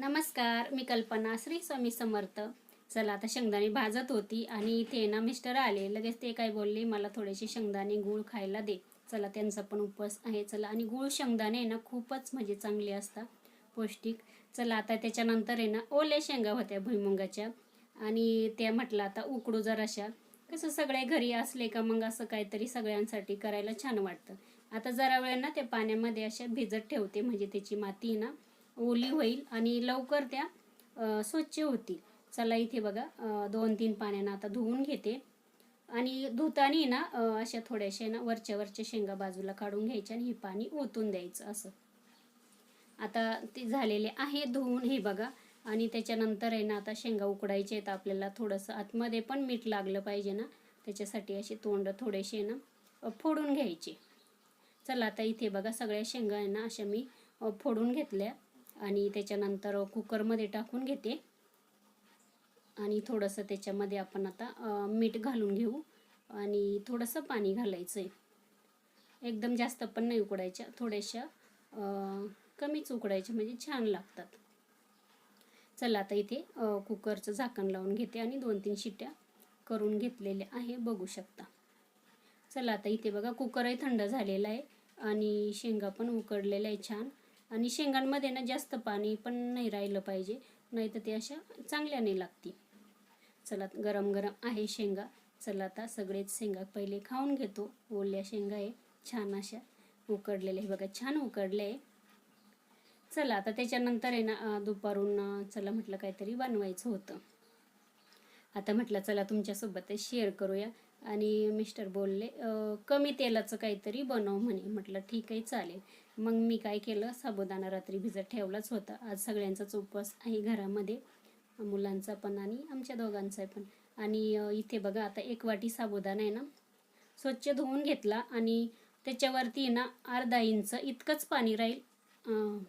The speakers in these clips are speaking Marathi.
नमस्कार मी कल्पना. श्री स्वामी समर्थ. चला आता शेंगदाणे भाजत होती आणि इथे ना मिस्टर आले. लगेच ते काय बोलले मला थोडेसे शेंगदाणे गूळ खायला दे. चला त्यांचा पण उपवास आहे. चला आणि गूळ शेंगदाणे ना खूपच म्हणजे चांगले असतात पौष्टिक. चला आता त्याच्यानंतर आहे ना ओल्या शेंगा होत्या भुईमुंगाच्या. आणि त्या म्हटलं आता उकडू जराशा. कसं सगळे घरी असले का मग असं काहीतरी सगळ्यांसाठी करायला छान वाटतं. आता जरा वेळ ना ते पाण्यामध्ये अशा भिजत ठेवते म्हणजे त्याची माती ना ओली होईल आणि लवकर त्या स्वच्छ होतील. चला इथे बघा दोन तीन पाण्यानं आता धुवून घेते. आणि धुतानी ना अशा थोड्याशा ना वरच्या वरच्या शेंगा बाजूला काढून घ्यायच्या आणि हे पाणी ओतून द्यायचं असं. आता ते झालेले आहे धुवून हे बघा. आणि त्याच्यानंतर आहे ना आता शेंगा उकडायचे आहेत. आपल्याला थोडंसं आतमध्ये पण मीठ लागलं पाहिजे ना. त्याच्यासाठी असे तोंड थोडेसे ना फोडून घ्यायचे. चला आता इथे बघा सगळ्या शेंगा आहे ना अशा मी फोडून घेतल्या. आणि त्याच्यानंतर कुकरमध्ये टाकून घेते. आणि थोडंसं त्याच्यामध्ये आपण आता मीठ घालून घेऊ. आणि थोडंसं पाणी घालायचं आहे एकदम जास्त पण नाही उकडायच्या थोड्याशा कमीच उकडायच्या म्हणजे छान लागतात. चला आता इथे कुकरचं झाकण लावून घेते आणि दोन तीन शिट्ट्या करून घेतलेल्या आहे बघू शकता. चला आता इथे बघा कुकरही थंड झालेला आहे आणि शेंगा पण उकडलेल्या आहे छान. आणि शेंगांमध्ये ना जास्त पाणी पण नाही राहिलं पाहिजे नाही तर ते अशा चांगल्या नाही लागती चला गरम गरम आहे शेंगा. चला आता सगळेच शेंगा पहिले खाऊन घेतो. ओल्या शेंगा आहे छान अशा उकडलेल्या आहे. बघा छान उकडले आहे. चला आता त्याच्यानंतर आहे ना दुपारून चला म्हटलं काहीतरी बनवायचं होतं. आता म्हटलं चला तुमच्यासोबत शेअर करूया. आणि मिस्टर बोलले कमी तेलाचं काहीतरी बनव म्हणे. म्हटलं ठीक आहे चालेल. मग मी काय केलं साबुदाणा रात्री भिजत ठेवलाच होता. आज सगळ्यांचाच उपवास आहे घरामध्ये मुलांचा पण आणि आमच्या दोघांचा पण. आणि इथे बघा आता एक वाटी साबुदाणा आहे ना स्वच्छ धुवून घेतला आणि त्याच्यावरती ना अर्धा इंच इतकंच पाणी राहील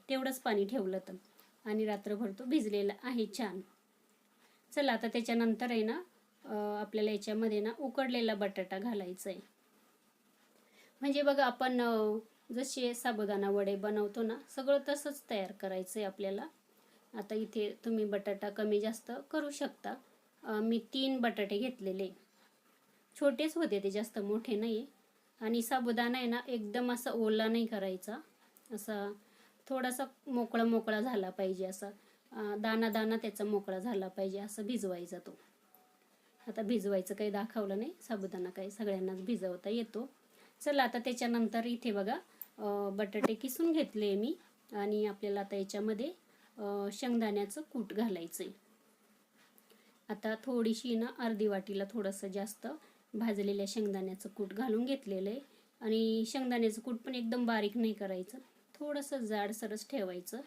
तेवढंच पाणी ठेवलं तर. आणि रात्रभर तो भिजलेला आहे छान. चला आता त्याच्यानंतर आहे ना आपल्याला याच्यामध्ये ना उकडलेला बटाटा घालायचा आहे म्हणजे बघा आपण जसे साबुदाणा वडे बनवतो ना सगळं तसंच तयार करायचं आहे आपल्याला. आता इथे तुम्ही बटाटा कमी जास्त करू शकता. मी तीन बटाटे घेतलेले. छोटेच होते ते जास्त मोठे नाही आणि साबुदाणा आहे ना एकदम असा ओला नाही करायचा. असा थोडासा मोकळा मोकळा झाला पाहिजे असा. दाना दाना त्याचा मोकळा झाला पाहिजे असं भिजवायचा तो. आता भिजवायचं काही दाखवलं नाही. साबुदाणा काही सगळ्यांनाच भिजवता येतो. चला आता त्याच्यानंतर इथे बघा बटाटे किसून घेतले मी आणि आपल्याला आता याच्यामध्ये शेंगदाण्याचं कूट घालायचं आहे आता थोडीशी ना अर्धी वाटीला थोडंसं जास्त भाजलेल्या शेंगदाण्याचं कूट घालून घेतलेलं आहे. आणि शेंगदाण्याचं कूट पण एकदम बारीक नाही करायचं. थोडंसं जाडसरच ठेवायचं.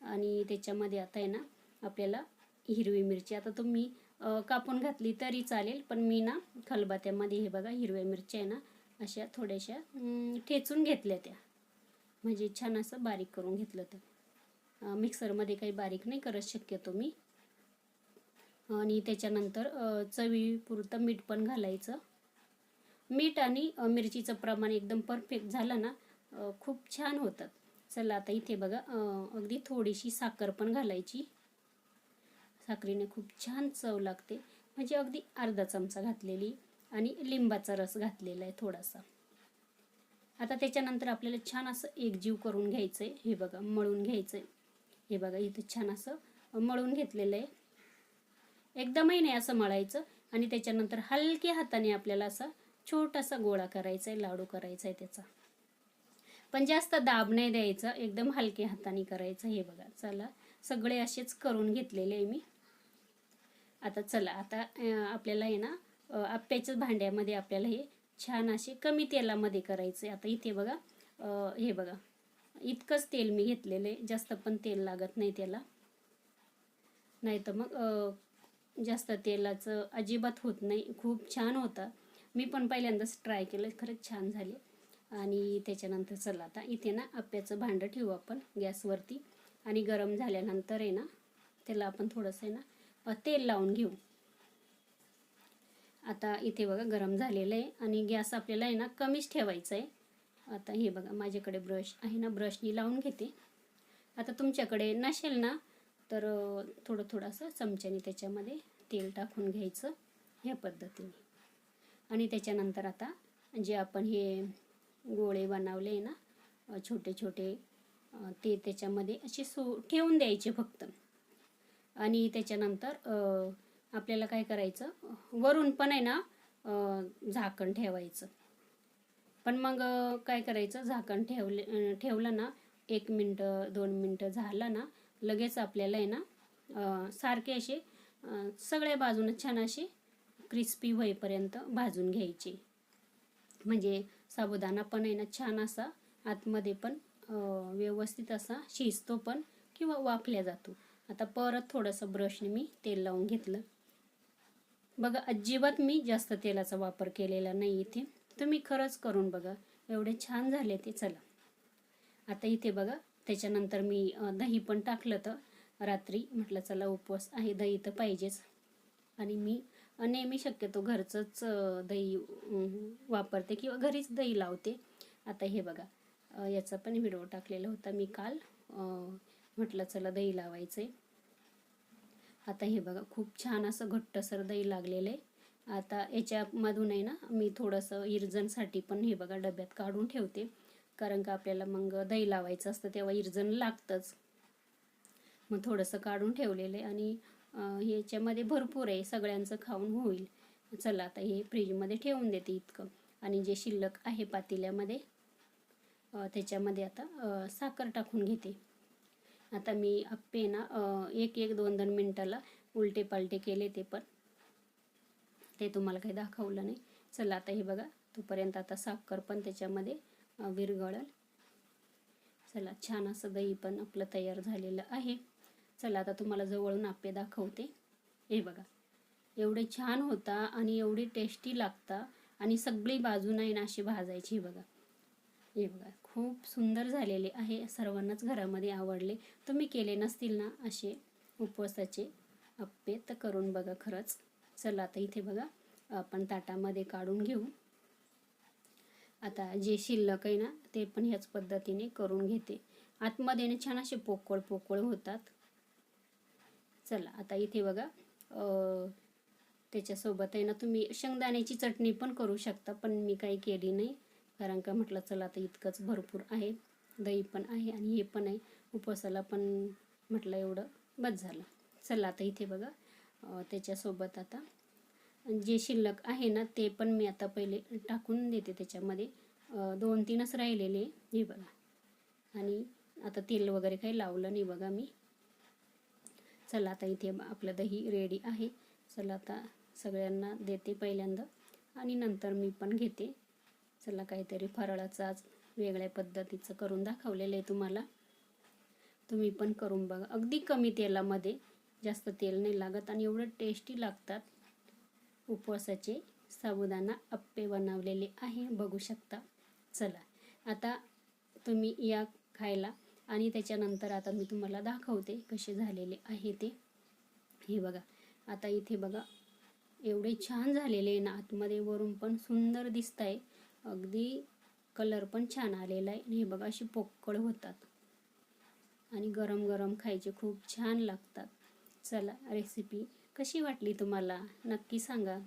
आणि त्याच्यामध्ये आता आहे ना आपल्याला हिरवी मिरची. आता तुम्ही कापून घातली तरी चालेल पण मी ना खलबत्यामध्ये हे बघा हिरव्या मिरच्या आहे ना अशा थोड्याशा ठेचून घेतल्या त्या. म्हणजे छान असं बारीक करून घेतलं तर. मिक्सरमध्ये काही बारीक नाही करत शक्यतो मी. आणि त्याच्यानंतर चवीपुरतं मीठ पण घालायचं. मीठ आणि मिरचीचं प्रमाण एकदम परफेक्ट झालं ना खूप छान होतात चला आता इथे बघा अगदी थोडीशी साखर पण घालायची. साखरेने खूप छान चव लागते. म्हणजे अगदी अर्धा चमचा घातलेली आणि लिंबाचा रस घातलेला आहे थोडासा. आता त्याच्यानंतर आपल्याला छान असं एकजीव करून घ्यायचं आहे हे बघा मळून घ्यायचं आहे हे बघा इथं छान असं मळून घेतलेलं आहे. एकदमही नाही असं मळायचं आणि त्याच्यानंतर हलक्या हाताने आपल्याला असा छोटासा गोळा करायचा आहे लाडू करायचा आहे त्याचा. पण जास्त दाब नाही द्यायचा एकदम हलक्या हाताने करायचं. हे बघा चला सगळे असेच करून घेतलेले आहे मी. आता चला आता आपल्याला आहे ना आप्याच्याच भांड्यामध्ये आपल्याला हे छान असे कमी तेलामध्ये करायचे. आता इथे बघा हे बघा इतकंच तेल मी घेतलेलं आहे. जास्त पण तेल लागत नाही त्याला. नाही तर मग जास्त तेलाचं अजिबात होत नाही. खूप छान होतं. मी पण पहिल्यांदाच ट्राय केलं. खरंच छान झाले. आणि त्याच्यानंतर चला आता इथे ना आप्याचं भांडं ठेवू आपण गॅसवरती. आणि गरम झाल्यानंतर आहे ना त्याला आपण थोडंसं आहे ना तेल लावून घेऊ. आता इथे बघा गरम झालेलं आहे आणि गॅस आपल्याला आहे ना कमीच ठेवायचा आहे आता हे बघा माझ्याकडे ब्रश आहे ना ब्रशनी लावून घेते. आता तुमच्याकडे नसेल ना तर थोडं थोडंसं चमच्याने त्याच्यामध्ये तेल टाकून घ्यायचं ह्या पद्धतीने. आणि त्याच्यानंतर आता जे आपण हे गोळे बनवले आहे ना छोटे छोटे ते त्याच्यामध्ये असे सो ठेवून द्यायचे फक्त. आणि त्याच्यानंतर आपल्याला काय करायचं? वरून पण आहे ना झाकण ठेवायचं. पण मग काय करायचं? झाकण ठेवले ठेवलं ना एक मिनटं दोन मिनटं झालं ना लगेच आपल्याला आहे ना सारखे असे सगळ्या बाजूनं छान असे क्रिस्पी होईपर्यंत भाजून घ्यायचे. म्हणजे साबुदाणा पण आहे ना छान असा आतमध्ये पण व्यवस्थित असा शिजतो पण किंवा वाफल्या जातो. आता परत थोडंसं ब्रशने मी तेल लावून घेतलं. बघा अजिबात मी जास्त तेलाचा वापर केलेला नाही इथे. तुम्ही खरंच करून बघा एवढे छान झाले ते चला. आता इथे बघा त्याच्यानंतर मी दही पण टाकलं तर रात्री म्हटलं चला उपवास आहे दही तर पाहिजेच. आणि मी नेहमी शक्यतो घरचंच दही वापरते किंवा घरीच दही लावते. आता हे बघा याचा पण व्हिडिओ टाकलेला होता मी काल. म्हटलं चला दही लावायचं आहे आता हे बघा खूप छान असं घट्टसर दही लागलेलं आहे. आता याच्यामधून आहे ना मी थोडंसं इरजनसाठी पण हे बघा डब्यात काढून ठेवते. कारण का आपल्याला मग दही लावायचं असतं तेव्हा इरजन लागतंच. मग थोडंसं काढून ठेवलेलं आहे आणि याच्यामध्ये ह्याच्यामध्ये भरपूर आहे सगळ्यांचं खाऊन होईल. चला आता हे फ्रीजमध्ये ठेवून देते इतकं. आणि जे शिल्लक आहे पातेल्यामध्ये त्याच्यामध्ये आता साखर टाकून घेते. आता मी अप्पे ना एक एक दोन दोन मिनटाला उलटे पालटे केले ते पण. ते तुम्हाला काही दाखवलं नाही. चला आता हे बघा तोपर्यंत आता साखर पण त्याच्यामध्ये विरघळल. चला छान असं दही पण आपलं तयार झालेलं आहे. चला आता तुम्हाला जवळून आप्पे दाखवते. हे बघा एवढे छान होता आणि एवढी टेस्टी लागता आणि सगळी बाजू नाही ना अशी भाजायची हे बघा. हे बघा खूप सुंदर झालेले आहे सर्वांनाच घरामध्ये आवडले. तुम्ही केले नसतील ना असे उपवासाचे? अप्पे तर करून बघा खरंच. चला आता इथे बघा आपण ताटामध्ये काढून घेऊ. आता जे शिल्लक आहे ना ते पण ह्याच पद्धतीने करून घेते. आतमध्ये छान असे पोकळ पोकळ होतात. चला आता इथे बघा त्याच्यासोबत आहे ना तुम्ही शेंगदाण्याची चटणी पण करू शकता पण मी काही केली नाही. कारण का म्हटलं चला आता इतकंच भरपूर आहे दही पण आहे आणि हे पण आहे. उपवासाला पण म्हटलं एवढं बस झालं. चला आता इथे बघा त्याच्यासोबत आता. जे शिल्लक आहे ना ते पण मी आता पहिले टाकून देते त्याच्यामध्ये. दोन तीनच राहिलेले हे बघा. आणि आता तेल वगैरे काही लावलं नाही बघा मी. चला आता इथे आपलं दही रेडी आहे. चला आता सगळ्यांना देते पहिल्यांदा. आणि नंतर मी पण घेते. चला काहीतरी फराळाचं आज वेगळ्या पद्धतीचं करून दाखवलेलं आहे तुम्हाला. तुम्ही पण करून बघा. अगदी कमी तेलामध्ये जास्त तेल नाही लागत आणि एवढं टेस्टी लागतात. उपवासाचे साबुदाणा अप्पे बनवलेले आहे. बघू शकता. चला. आता तुम्ही या खायला आणि त्याच्यानंतर आता मी तुम्हाला दाखवते कसे झालेले आहे ते. हे बघा. आता इथे बघा. एवढे छान झालेले आहे ना आतमध्ये वरून पण सुंदर दिसत आहे अगदी कलर पण छान आलेला आहे. आणि हे बघा अशी पोकळ होतात. आणि गरम गरम खायचे खूप छान लागतात. चला रेसिपी कशी वाटली तुम्हाला? नक्की सांगा.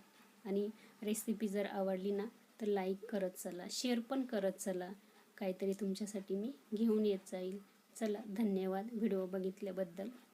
आणि रेसिपी जर आवडली ना तर लाईक करत चला. शेअर पण करत चला. काहीतरी तुमच्यासाठी मी घेऊन येत जाईल. चला धन्यवाद. व्हिडिओ बघितल्याबद्दल.